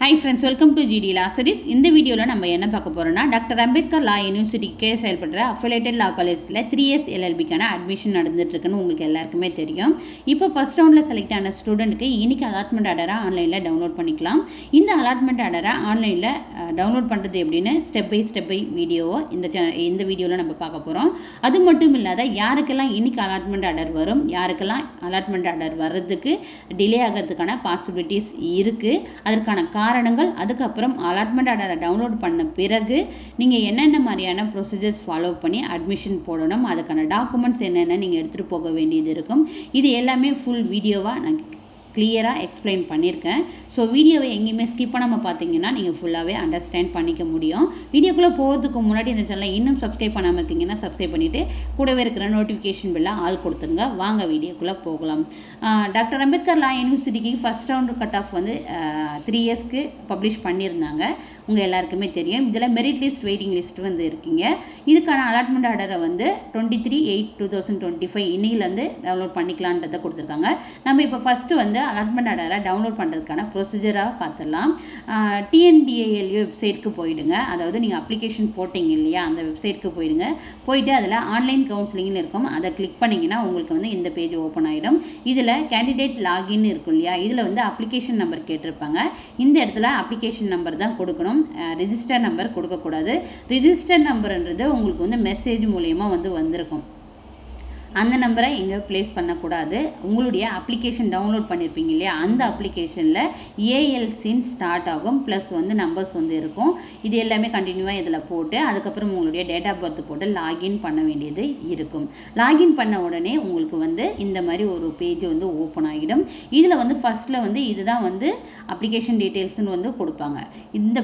Hi friends welcome to GT law series இந்த வீடியோவில் நம்ம என்ன பார்க்க போகிறோம்னா டாக்டர் அம்பேத்கர் லா யூனிவர்சிட்டி கீழே செயல்படுற அஃபிலேட்டட் லா காலேஜில் த்ரீ இயர்ஸ் எல்எல்பிக்கான அட்மிஷன் நடந்துட்டுருக்குன்னு உங்களுக்கு எல்லாருக்குமே தெரியும். இப்போ ஃபஸ்ட் ரவுண்டில் செலக்ட் ஆன ஸ்டூடெண்ட்டுக்கு இன்னைக்கு அலாட்மெண்ட் ஆர்டரை ஆன்லைனில் டவுன்லோட் பண்ணிக்கலாம். இந்த அலாட்மெண்ட் ஆர்டரை ஆன்லைனில் டவுன்லோட் பண்ணுறது எப்படின்னு ஸ்டெப் பை ஸ்டெப் பை வீடியோவை இந்த சேனல் இந்த வீடியோவில் நம்ம பார்க்க போகிறோம் அது மட்டும் இல்லாத யாருக்கெல்லாம் இன்னைக்கு அலாட்மெண்ட் ஆர்டர் வரும் யாருக்கெல்லாம் அலாட்மெண்ட் ஆர்டர் வர்றதுக்கு டிலே ஆகிறதுக்கான பாசிபிலிட்டிஸ் இருக்குது அதற்கான காரணங்கள் அதுக்கப்புறம் அலாட்மெண்ட் ஆர்டரை டவுன்லோட் பண்ண பிறகு நீங்கள் என்னென்ன மாதிரியான ப்ரொசீஜர்ஸ் ஃபாலோ பண்ணி அட்மிஷன் போடணும் அதுக்கான டாக்குமெண்ட்ஸ் என்னென்ன நீங்கள் எடுத்துகிட்டு போக வேண்டியது இருக்கும். இது எல்லாமே ஃபுல் வீடியோவாக நான் கிளியராக எக்ஸ்பிளைன் பண்ணியிருக்கேன் ஸோ வீடியோவை எங்கேயுமே ஸ்கிப் பண்ணாமல் பார்த்தீங்கன்னா நீங்கள் ஃபுல்லாகவே அண்டர்ஸ்டாண்ட் பண்ணிக்க முடியும். வீடியோக்குள்ளே போகிறதுக்கு முன்னாடி இந்த சேனலை இன்னும் சப்ஸ்கிரைப் பண்ணாமல் இருக்கீங்கன்னா சப்ஸ்கிரைப் பண்ணிவிட்டு கூடவே இருக்கிற நோட்டிஃபிகேஷன் பில்லை ஆள் கொடுத்துருங்க. வாங்க வீடியோக்குள்ளே போகலாம். டாக்டர் அம்பேத்கர் லா யூனிவர்சிட்டிக்கு ஃபஸ்ட் ரவுண்டு கட் ஆஃப் வந்து த்ரீ இயர்ஸ்க்கு பப்ளிஷ் பண்ணியிருந்தாங்க. உங்கள் எல்லாருக்குமே தெரியும். இதில் மெரிட் லிஸ்ட் வெயிட்டிங் லிஸ்ட் வந்து இருக்கீங்க. இதுக்கான அலாட்மெண்ட் ஆர்டரை வந்து twenty three eight two thousand twenty five இன்னிலேருந்து டவுன்லோட் பண்ணிக்கலான்றதை கொடுத்துருக்காங்க. நம்ம இப்போ ஃபஸ்ட்டு வந்து அலாட்மெண்ட் ஆர்டரை டவுன்லோட் பண்ணுறதுக்கான ப்ரொசீஜராக பார்த்துடலாம் டிஎன்டிஏஎல் வெப்சைட்க்கு போயிடுங்க. அதாவது நீங்கள் அப்ளிகேஷன் போட்டிங்க இல்லையா அந்த வெப்சைட்க்கு போயிடுங்க. போயிட்டு அதில் ஆன்லைன் கவுன்சிலிங்னு இருக்கும். அதை கிளிக் பண்ணிங்கன்னா உங்களுக்கு வந்து இந்த பேஜ் ஓப்பன் ஆகிடும் இதில் கேண்டிடேட் லாகின் இருக்கும் இல்லையா இதில் வந்து அப்ளிகேஷன் நம்பர் கேட்டிருப்பாங்க. இந்த இடத்துல அப்ளிகேஷன் நம்பர் தான் கொடுக்கணும். ரிஜிஸ்டர் நம்பர் கொடுக்கக்கூடாது. ரிஜிஸ்டர் நம்பர்ன்றது உங்களுக்கு வந்து மெசேஜ் மூலயமா வந்து வந்திருக்கும். அந்த நம்பரை எங்கே ப்ளேஸ் பண்ணக்கூடாது. உங்களுடைய அப்ளிகேஷன் டவுன்லோட் பண்ணியிருப்பீங்க இல்லையா? அந்த அப்ளிகேஷனில் ஏஎல்சின்னு ஸ்டார்ட் ஆகும். ப்ளஸ் வந்து நம்பர்ஸ் வந்து இருக்கும். இது எல்லாமே கண்டினியூவாக இதில் போட்டு அதுக்கப்புறம் உங்களுடைய டேட் ஆஃப் பர்த் போட்டு லாகின் பண்ண வேண்டியது இருக்கும். லாகின் பண்ண உடனே உங்களுக்கு வந்து இந்த மாதிரி ஒரு பேஜ் வந்து ஓப்பன் ஆகிடும். இதில் வந்து ஃபஸ்ட்டில் வந்து இதுதான் வந்து அப்ளிகேஷன் டீட்டெயில்ஸ்னு வந்து கொடுப்பாங்க. இந்த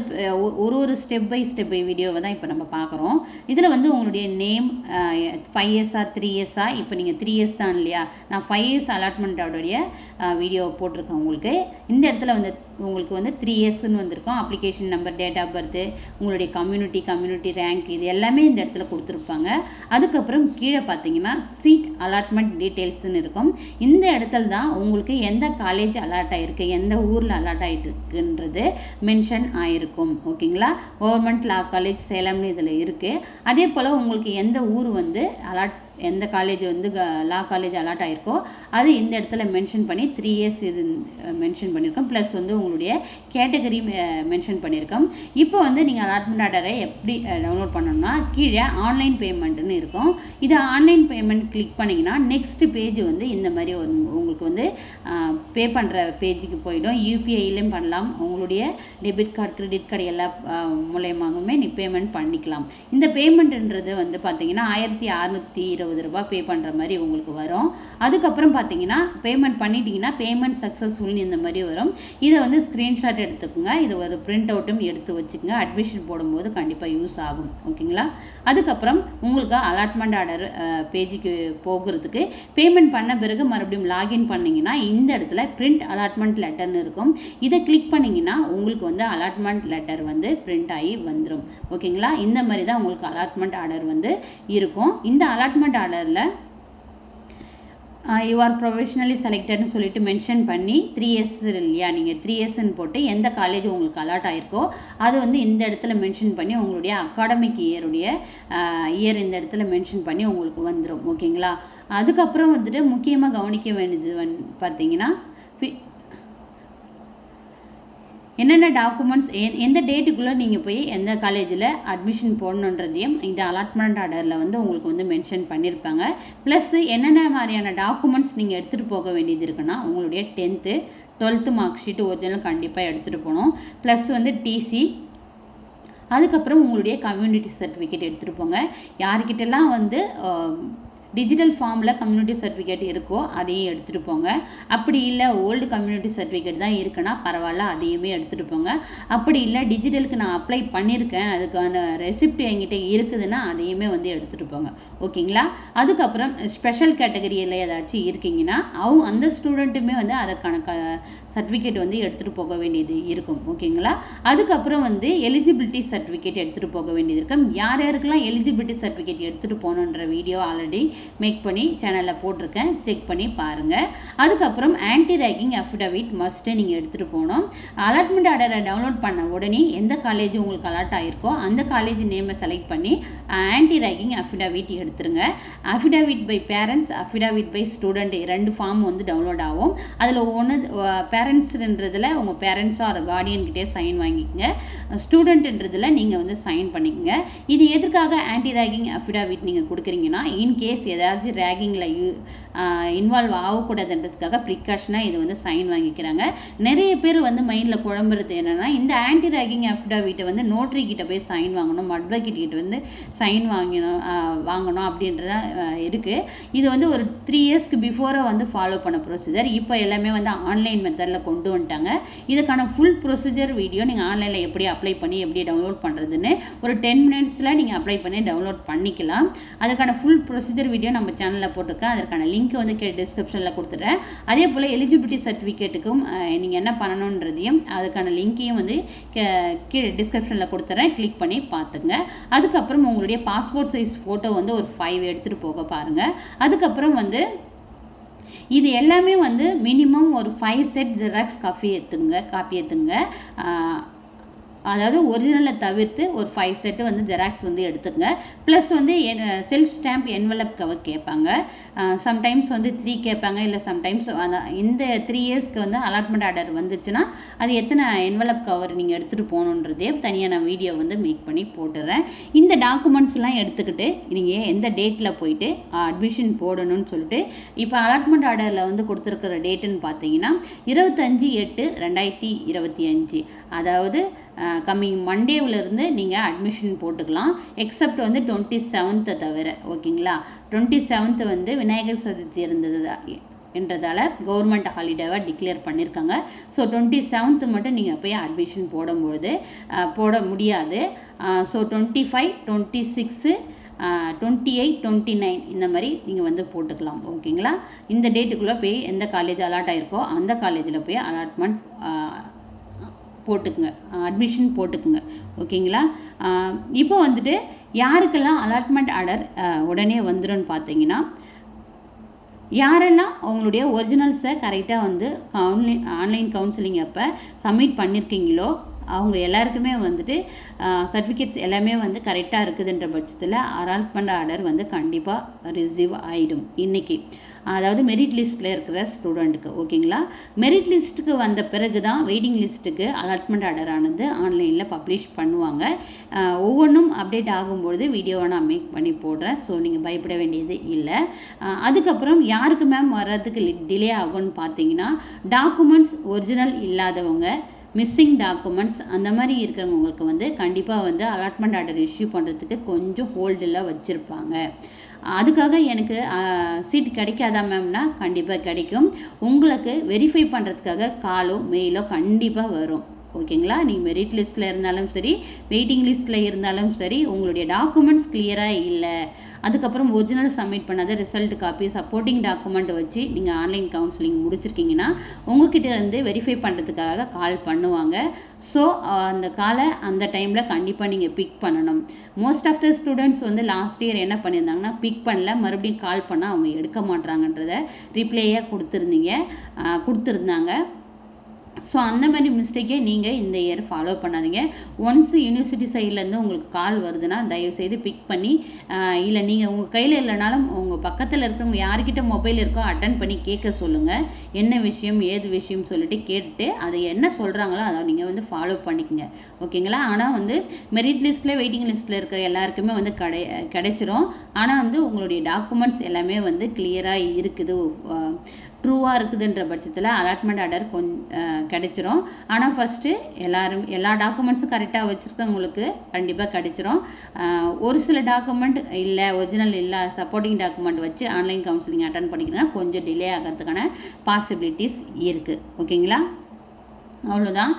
ஒரு ஒரு ஸ்டெப் பை ஸ்டெப் பை வீடியோவை தான் இப்போ நம்ம பார்க்குறோம். இதில் வந்து உங்களுடைய நேம் ஃபைவ் இயர்ஸா த்ரீ இயர்ஸா இப்போ நீங்கள் த்ரீ இயர்ஸ் தான் இல்லையா? நான் ஃபைவ் இயர்ஸ் அலாட்மெண்ட்டோடைய வீடியோ போட்டிருக்கேன் உங்களுக்கு. இந்த இடத்துல வந்து உங்களுக்கு வந்து த்ரீ இயர்ஸ்னு வந்திருக்கும். Application number date of birth உங்களுடைய கம்யூனிட்டி கம்யூனிட்டி ரேங்க் இது எல்லாமே இந்த இடத்துல கொடுத்துருப்பாங்க. அதுக்கப்புறம் கீழே பார்த்தீங்கன்னா சீட் அலாட்மெண்ட் டீட்டெயில்ஸ்னு இருக்கும். இந்த இடத்துல தான் உங்களுக்கு எந்த காலேஜ் அலாட் ஆகிருக்கு எந்த ஊரில் அலாட் ஆகிட்டு இருக்குன்றது மென்ஷன் ஆகிருக்கும் ஓகேங்களா? கவர்மெண்ட் லா காலேஜ் சேலம்னு இதில் இருக்குது அதே போல் உங்களுக்கு எந்த ஊர் வந்து அலாட் எந்த காலேஜ் வந்து லா காலேஜ் அலாட் ஆகிருக்கோ அது இந்த இடத்துல மென்ஷன் பண்ணி த்ரீ இயர்ஸ் இது மென்ஷன் பண்ணியிருக்கோம் ப்ளஸ் வந்து உங்களுடைய கேட்டகரி மென்ஷன் பண்ணியிருக்கோம் இப்போ வந்து நீங்கள் அலாட்மெண்ட் ஆர்டரை எப்படி டவுன்லோட் பண்ணணும்னா கீழே ஆன்லைன் பேமெண்ட்டுன்னு இருக்கும். இது ஆன்லைன் பேமெண்ட் கிளிக் பண்ணிங்கன்னா நெக்ஸ்ட் பேஜ் வந்து இந்த மாதிரி உங்களுக்கு வந்து பே பண்ணுற பேஜுக்கு போயிடும். யூபிஐலையும் பண்ணலாம். உங்களுடைய டெபிட் கார்டு கிரெடிட் கார்டு எல்லா மூலயமாகவுமே நீ பேமெண்ட் பண்ணிக்கலாம். இந்த பேமெண்ட்ன்றது வந்து பார்த்தீங்கன்னா ஆயிரத்தி அறநூற்றி இருபது இருபது ரூபா பே பண்ணுற மாதிரி உங்களுக்கு வரும். அதுக்கப்புறம் பார்த்தீங்கன்னா பேமெண்ட் பண்ணிட்டீங்கன்னா பேமெண்ட் சக்ஸஸ்ஃபுல்னு இந்த மாதிரி வரும். இதை வந்து ஸ்க்ரீன்ஷாட் எடுத்துக்கோங்க. இது ஒரு பிரிண்ட் அவுட்டும் எடுத்து வச்சுக்கோங்க. அட்மிஷன் போடும்போது கண்டிப்பாக யூஸ் ஆகும். ஓகேங்களா அதுக்கப்புறம் உங்களுக்கு அலாட்மெண்ட் ஆர்டர் பேஜுக்கு போகிறதுக்கு பேமெண்ட் பண்ண பிறகு மறுபடியும் லாகின் பண்ணிங்கன்னா இந்த இடத்துல பிரிண்ட் அலாட்மெண்ட் லெட்டர்னு இருக்கும். இதை கிளிக் பண்ணிங்கன்னா உங்களுக்கு வந்து அலாட்மெண்ட் லெட்டர் வந்து பிரிண்ட் ஆகி வந்துடும் ஓகேங்களா இந்த மாதிரி தான் உங்களுக்கு அலாட்மெண்ட் ஆர்டர் வந்து இருக்கும். இந்த அலாட்மெண்ட் ஆர்டரில் யூ ஆர் ப்ரொஃபஷ்னலி செலக்டட்னு சொல்லிட்டு மென்ஷன் பண்ணி த்ரீ இயர்ஸ் இல்லையா நீங்கள் த்ரீ இயர்ஸ்ன்னு போட்டு எந்த காலேஜ் உங்களுக்கு அலாட் ஆகிருக்கோ அது வந்து இந்த இடத்துல மென்ஷன் பண்ணி உங்களுடைய அகாடமிக் இயருடைய இயர் இந்த இடத்துல மென்ஷன் பண்ணி உங்களுக்கு வந்துடும் ஓகேங்களா அதுக்கப்புறம் வந்துட்டு முக்கியமாக கவனிக்க வேண்டியது வந் பார்த்தீங்கன்னா என்னென்ன டாக்குமெண்ட்ஸ் எந்த டேட்டுக்குள்ளே நீங்கள் போய் எந்த காலேஜில் அட்மிஷன் போடணுன்றதையும் இந்த அலாட்மெண்ட் ஆர்டரில் வந்து உங்களுக்கு வந்து மென்ஷன் பண்ணியிருப்பாங்க ப்ளஸ் என்னென்ன மாதிரியான டாக்குமெண்ட்ஸ் நீங்கள் எடுத்துகிட்டு போக வேண்டியது இருக்குன்னா உங்களுடைய tenth twelfth mark sheet original கண்டிப்பாக எடுத்துகிட்டு போகணும். ப்ளஸ் வந்து டிசி அதுக்கப்புறம் உங்களுடைய கம்யூனிட்டி சர்டிஃபிகேட் எடுத்துகிட்டு போங்க. யார்கிட்டலாம் வந்து டிஜிட்டல் ஃபார்மில் கம்யூனிட்டி சர்டிஃபிகேட் இருக்கோ அதையும் எடுத்துகிட்டு போங்க. அப்படி இல்லை ஓல்டு கம்யூனிட்டி சர்டிஃபிகேட் தான் இருக்குன்னா பரவாயில்ல அதையுமே எடுத்துகிட்டு போங்க. அப்படி இல்லை டிஜிட்டலுக்கு நான் அப்ளை பண்ணியிருக்கேன் அதுக்கான ரெசிப்ட் என்கிட்ட இருக்குதுன்னா அதையுமே வந்து எடுத்துகிட்டு போங்க. ஓகேங்களா? அதுக்கப்புறம் ஸ்பெஷல் கேட்டகரியில் ஏதாச்சும் இருக்கீங்கன்னா அவங்க அந்த ஸ்டூடெண்ட்டுமே வந்து அதற்கான க சர்டிஃபிகேட் வந்து எடுத்துகிட்டு போக வேண்டியது இருக்கும் ஓகேங்களா? அதுக்கப்புறம் வந்து எலிஜிபிலிட்டி சர்டிஃபிகேட் எடுத்துகிட்டு போக வேண்டியது இருக்கும். யார் யாருக்கெல்லாம் எலிஜிபிலிட்டி சர்டிஃபிகேட் எடுத்துகிட்டு போகணுன்ற வீடியோ ஆல்ரெடி மேக் பண்ணி சேனலில் போட்டிருக்கேன். செக் பண்ணி பாருங்கள் அதுக்கப்புறம் ஆன்டி ரேக்கிங் அஃபிடவிட் மஸ்ட்டு நீங்கள் எடுத்துகிட்டு போகணும் அலாட்மெண்ட் ஆர்டரை டவுன்லோட் பண்ண உடனே எந்த காலேஜ் உங்களுக்கு அலாட் ஆகிருக்கோ அந்த காலேஜ் நேமை செலக்ட் பண்ணி ஆன்டி ரேக்கிங் அஃபிடவிட் எடுத்துருங்க. Affidavit by parents affidavit by student ரெண்டு ஃபார்ம் வந்து டவுன்லோட் ஆகும். அதில் ஒன்று பேரண்ட்ஸுன்றதில் உங்கள் பேரண்ட்ஸோ அதை கார்டியன்கிட்டே சைன் வாங்கிக்கோங்க. ஸ்டூடெண்ட்ன்றதில் நீங்கள் வந்து சைன் பண்ணிக்கோங்க. இது எதற்காக ஆன்டி ரேகிங் அஃபிடாவிட் நீங்கள் கொடுக்குறீங்கன்னா இன்கேஸ் ஏதாச்சும் ரேகிங்கில் யூ இன்வால்வ் ஆகக்கூடாதுன்றதுக்காக ப்ரிகாஷனாக இது வந்து சைன் வாங்கிக்கிறாங்க. நிறைய பேர் வந்து மைண்டில் குழம்புறது என்னென்னா இந்த ஆன்டி ரேகிங் அஃபிடாவிட்டை வந்து நோட்ரி கிட்ட போய் சைன் வாங்கணும் அட்வொகேட் கிட்ட வந்து சைன் வாங்கணும் வாங்கணும் அப்படின்றத இருக்குது இது வந்து ஒரு த்ரீ இயர்ஸ்க்கு பிஃபோராக வந்து ஃபாலோ பண்ண ப்ரொசீஜர் இப்போ எல்லாமே வந்து ஆன்லைன் மெத்தடில் கொண்டு வந்துட்டாங்க. இதுக்கான ஃபுல் ப்ரொசீஜர் வீடியோ நீங்கள் ஆன்லைனில் எப்படி அப்ளை பண்ணி எப்படி டவுன்லோட் பண்ணுறதுன்னு ஒரு டென் மினிட்ஸில் நீங்கள் அப்ளை பண்ணி டவுன்லோட் பண்ணிக்கலாம். அதுக்கான ஃபுல் ப்ரொசீஜர் வீடியோ நம்ம சேனலில் போட்டிருக்கேன். அதற்கான லிங்க் வந்து கே டிஸ்கிரிப்ஷனில் கொடுத்துட்றேன். அதே போல் எலிஜிபிலிட்டி சர்டிஃபிகேட்டுக்கும் நீங்கள் என்ன பண்ணணுன்றதையும் அதுக்கான லிங்க்கையும் வந்து கீழே டிஸ்கிரிப்ஷனில் கொடுத்துட்றேன். கிளிக் பண்ணி பார்த்துங்க அதுக்கப்புறம் உங்களுடைய பாஸ்போர்ட் சைஸ் ஃபோட்டோ வந்து ஒரு ஃபைவ் எடுத்துகிட்டு போக பாருங்கள் அதுக்கப்புறம் வந்து இது எல்லாமே வந்து மினிமம் ஒரு ஃபைவ் செட் ஜெராக்ஸ் காஃபி எடுத்துங்க காப்பி எடுத்துங்க. அதாவது ஒரிஜினலை தவிர்த்து ஒரு ஃபைவ் செட்டு வந்து ஜெராக்ஸ் வந்து எடுத்துக்கங்க. ப்ளஸ் வந்து செல்ஃப் ஸ்டாம்ப் என்வலப் கவர் கேட்பாங்க. சம்டைம்ஸ் வந்து த்ரீ கேட்பாங்க. இல்லை சம்டைம்ஸ் இந்த த்ரீ இயர்ஸ்க்கு வந்து அலாட்மெண்ட் ஆர்டர் வந்துச்சுன்னா அது எத்தனை என்வலப் கவர் நீங்கள் எடுத்துகிட்டு போகணுன்றதே தனியாக நான் வீடியோ வந்து மேக் பண்ணி போட்டுடுறேன் இந்த டாக்குமெண்ட்ஸ்லாம் எடுத்துக்கிட்டு நீங்கள் எந்த டேட்டில் போயிட்டு அட்மிஷன் போடணும்னு சொல்லிட்டு இப்போ அலாட்மெண்ட் ஆர்டரில் வந்து கொடுத்துருக்குற டேட்டுன்னு பார்த்தீங்கன்னா இருபத்தஞ்சி எட்டு ரெண்டாயிரத்தி இருபத்தி அஞ்சு. அதாவது கம்மிங் மண்டேவிலேருந்து நீங்கள் அட்மிஷன் போட்டுக்கலாம். எக்ஸப்ட் வந்து டுவெண்ட்டி செவன்த்தை தவிர ஓகேங்களா? டுவெண்ட்டி செவன்த்து வந்து விநாயகர் சதுர்த்தி இருந்தது என்றதால் கவர்மெண்ட் ஹாலிடேவாக டிக்ளேர் பண்ணியிருக்காங்க ஸோ டுவெண்ட்டி செவன்த்து மட்டும் நீங்கள் போய் அட்மிஷன் போடும்பொழுது போட முடியாது. So twenty five twenty six twenty eight twenty nine இந்த மாதிரி நீங்கள் வந்து போட்டுக்கலாம் ஓகேங்களா? இந்த டேட்டுக்குள்ளே போய் எந்த காலேஜ் அலாட் ஆகிருக்கோ அந்த காலேஜில் போய் அலாட்மெண்ட் போட்டுக்குங்க. அட்மிஷன் போட்டுக்குங்க. ஓகேங்களா? இப்போ வந்துட்டு யாருக்கெல்லாம் அலாட்மெண்ட் ஆர்டர் உடனே வந்துடும் பார்த்தீங்கன்னா யாரெல்லாம் அவங்களுடைய ஒரிஜினல்ஸை கரெக்டாக வந்து ஆன்லைன் ஆன்லைன் கவுன்சிலிங் அப்போ சப்மிட் பண்ணியிருக்கீங்களோ அவங்க எல்லாருக்குமே வந்துட்டு சர்டிஃபிகேட்ஸ் எல்லாமே வந்து கரெக்டாக இருக்குதுன்ற பட்சத்தில் அலாட்மெண்ட் ஆர்டர் வந்து கண்டிப்பாக ரிசீவ் ஆகிடும் இன்றைக்கி அதாவது மெரிட் லிஸ்ட்டில் இருக்கிற ஸ்டூடெண்ட்டுக்கு ஓகேங்களா? மெரிட் லிஸ்ட்டுக்கு வந்த பிறகு தான் வெயிட்டிங் லிஸ்ட்டுக்கு அலாட்மெண்ட் ஆர்டர் ஆனது ஆன்லைனில் பப்ளிஷ் பண்ணுவாங்க. ஒவ்வொன்றும் அப்டேட் ஆகும்பொழுது வீடியோவை நான் மேக் பண்ணி போடுறேன். ஸோ நீங்கள் பயப்பட வேண்டியது இல்லை. அதுக்கப்புறம் யாருக்கு மேம் வர்றதுக்கு டிலே ஆகும்னு பார்த்தீங்கன்னா டாக்குமெண்ட்ஸ் ஒரிஜினல் இல்லாதவங்க மிஸ்ஸிங் டாக்குமெண்ட்ஸ் அந்த மாதிரி இருக்கிறவங்களுக்கு வந்து கண்டிப்பாக வந்து அலாட்மெண்ட் ஆர்டர் இஷ்யூ பண்ணுறதுக்கு கொஞ்சம் ஹோல்டில் வச்சுருப்பாங்க. அதுக்காக எனக்கு சீட் கிடைக்காதா மேம்னா கண்டிப்பாக கிடைக்கும். உங்களுக்கு வெரிஃபை பண்ணுறதுக்காக காலோ மெயிலோ கண்டிப்பாக வரும். ஓகேங்களா? நீங்கள் மெரிட் லிஸ்ட்டில் இருந்தாலும் சரி வெயிட்டிங் லிஸ்ட்டில் இருந்தாலும் சரி உங்களுடைய டாக்குமெண்ட்ஸ் கிளியராக இல்லை அதுக்கப்புறம் ஒரிஜினல் சப்மிட் பண்ணாத ரிசல்ட் காப்பி சப்போர்ட்டிங் டாக்குமெண்ட் வச்சு நீங்கள் ஆன்லைன் கவுன்சிலிங் முடிச்சிருக்கீங்கன்னா உங்ககிட்ட இருந்து வெரிஃபை பண்ணுறதுக்காக கால் பண்ணுவாங்க. ஸோ அந்த காலை அந்த டைமில் கண்டிப்பாக நீங்கள் பிக் பண்ணணும். மோஸ்ட் ஆஃப் த ஸ்டூடெண்ட்ஸ் வந்து லாஸ்ட் இயர் என்ன பண்ணியிருந்தாங்கன்னா பிக் பண்ணல. மறுபடியும் கால் பண்ணால் அவங்க எடுக்க மாட்றாங்கன்றத ரிப்ளையாக கொடுத்துருந்தீங்க. கொடுத்துருந்தாங்க. ஸோ அந்த மாதிரி மிஸ்டேக்கே நீங்கள் இந்த இயர் ஃபாலோ பண்ணாதீங்க. ஒன்ஸ் யூனிவர்சிட்டி சைட்லேருந்து உங்களுக்கு கால் வருதுன்னா தயவுசெய்து பிக் பண்ணி இல்லை நீங்கள் உங்கள் கையில் இல்லைனாலும் உங்கள் பக்கத்தில் இருக்கிறவங்க யார்கிட்ட மொபைல் இருக்கோ அட்டன் பண்ணி கேட்க சொல்லுங்கள் என்ன விஷயம் ஏது விஷயம் சொல்லிட்டு கேட்டு அதை என்ன சொல்கிறாங்களோ அதை நீங்கள் வந்து ஃபாலோ பண்ணிக்கங்க. ஓகேங்களா? ஆனால் வந்து மெரிட் லிஸ்ட்டில் வெயிட்டிங் லிஸ்ட்டில் இருக்கிற எல்லாருக்குமே வந்து கிடை கிடைச்சிரும். ஆனால் வந்து உங்களுடைய டாக்குமெண்ட்ஸ் எல்லாமே வந்து கிளியராக இருக்குது. ட்ரூவாக இருக்குதுன்ற பட்சத்தில் அலாட்மெண்ட் ஆர்டர் கொஞ் கிடைச்சிரும். ஆனால் ஃபஸ்ட்டு எல்லாரும் எல்லா டாக்குமெண்ட்ஸும் கரெக்டாக வச்சுருக்கவங்களுக்கு கண்டிப்பாக கிடைச்சிரும். ஒரு சில டாக்குமெண்ட் இல்லை ஒரிஜினல் இல்லை சப்போர்ட்டிங் டாக்குமெண்ட் வச்சு ஆன்லைன் கவுன்சிலிங் அட்டன் பண்ணிக்கிறீங்கன்னா கொஞ்சம் டிலே ஆகிறதுக்கான பாசிபிலிட்டிஸ் இருக்குது ஓகேங்களா அவ்வளோதான்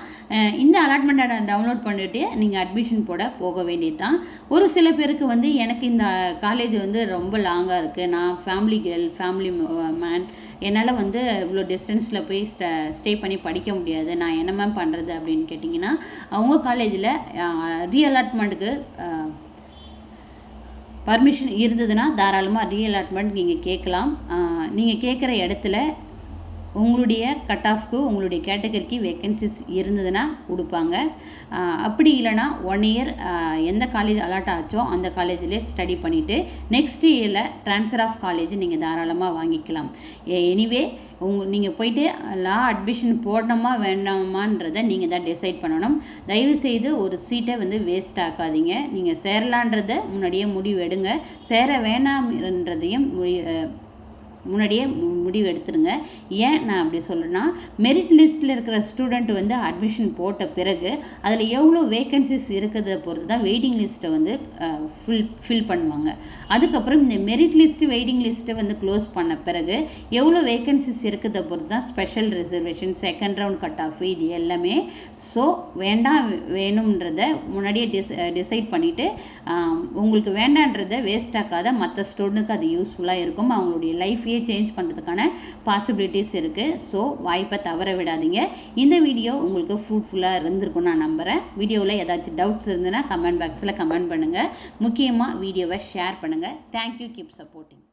இந்த இந்த அலாட்மெண்ட்டை டவுன்லோட் பண்ணிவிட்டு நீங்கள் அட்மிஷன் போட போக வேண்டியது தான் ஒரு சில பேருக்கு வந்து எனக்கு இந்த காலேஜ் வந்து ரொம்ப லாங்காக இருக்குது நான் ஃபேமிலி கேர்ள் ஃபேமிலி மேன் என்னால் வந்து இவ்வளோ டிஸ்டன்ஸில் போய் ஸ்ட ஸ்டே பண்ணி படிக்க முடியாது. நான் என்ன மேம் பண்ணுறது அப்படின்னு கேட்டிங்கன்னா அவங்க காலேஜில் ரீஅலாட்மெண்ட்டுக்கு பர்மிஷன் இருந்ததுன்னா தாராளமாக ரீஅலாட்மெண்ட் நீங்கள் கேட்கலாம். நீங்கள் கேட்குற இடத்துல உங்களுடைய கட் ஆஃப்க்கு உங்களுடைய கேட்டகரிக்கு வேக்கன்சிஸ் இருந்ததுன்னா கொடுப்பாங்க அப்படி இல்லைன்னா ஒன் இயர் எந்த காலேஜ் அலாட் ஆச்சோ அந்த காலேஜிலே ஸ்டடி பண்ணிவிட்டு நெக்ஸ்ட் இயரில் ட்ரான்ஸ்ஃபர் ஆஃப் காலேஜ் நீங்கள் தாராளமாக வாங்கிக்கலாம். எனிவே உங்க நீங்கள் போயிட்டு லா அட்மிஷன் போடணுமா வேண்டாமான்றதை நீங்கள் தான் டிசைட் பண்ணணும். தயவு செய்து ஒரு சீட்டை வந்து வேஸ்ட் ஆக்காதீங்க. நீங்கள் சேரலான்றதை முன்னாடியே முடிவு எடுங்க சேர வேணாம்ன்றதையும் முடி- முன்னாடியே முடிவு எடுத்துருங்க. ஏன் நான் அப்படி சொல்கிறேன்னா மெரிட் லிஸ்ட்டில் இருக்கிற ஸ்டூடெண்ட் வந்து அட்மிஷன் போட்ட பிறகு அதில் எவ்வளோ வேகன்சிஸ் இருக்கிறத பொறுத்து தான் வெயிட்டிங் லிஸ்ட்டை வந்து ஃபில் ஃபில் பண்ணுவாங்க. அதுக்கப்புறம் இந்த மெரிட் லிஸ்ட்டு வெயிட்டிங் லிஸ்ட்டை வந்து க்ளோஸ் பண்ண பிறகு எவ்வளோ வேகன்சிஸ் இருக்கிறத பொறுத்து தான் special reservation second round cut off இது எல்லாமே ஸோ வேண்டாம் வேணுன்றத முன்னாடியே டிஸ் டிசைட் பண்ணிவிட்டு உங்களுக்கு வேண்டான்றதை வேஸ்ட் ஆக்காத மற்ற ஸ்டூடெண்ட்டுக்கு அது யூஸ்ஃபுல்லாக இருக்கும். அவங்களுடைய லைஃபையே சேஞ்ச் பண்ணுறதுக்கான பண்ணுறதுக்கான பாசிபிலிட்டிஸ் இருக்குது ஸோ வாய்ப்பை தவற விடாதீங்க. இந்த வீடியோ உங்களுக்கு ஃப்ரூட்ஃபுல்லாக இருந்திருக்கும் நான் நம்புகிறேன் வீடியோவில் ஏதாச்சும் டவுட்ஸ் இருந்ததுன்னா கமெண்ட் பாக்ஸில் கமெண்ட் பண்ணுங்கள் முக்கியமாக வீடியோவை ஷேர் பண்ணுங்கள் தேங்க்யூ கீப் சப்போர்ட்டிங்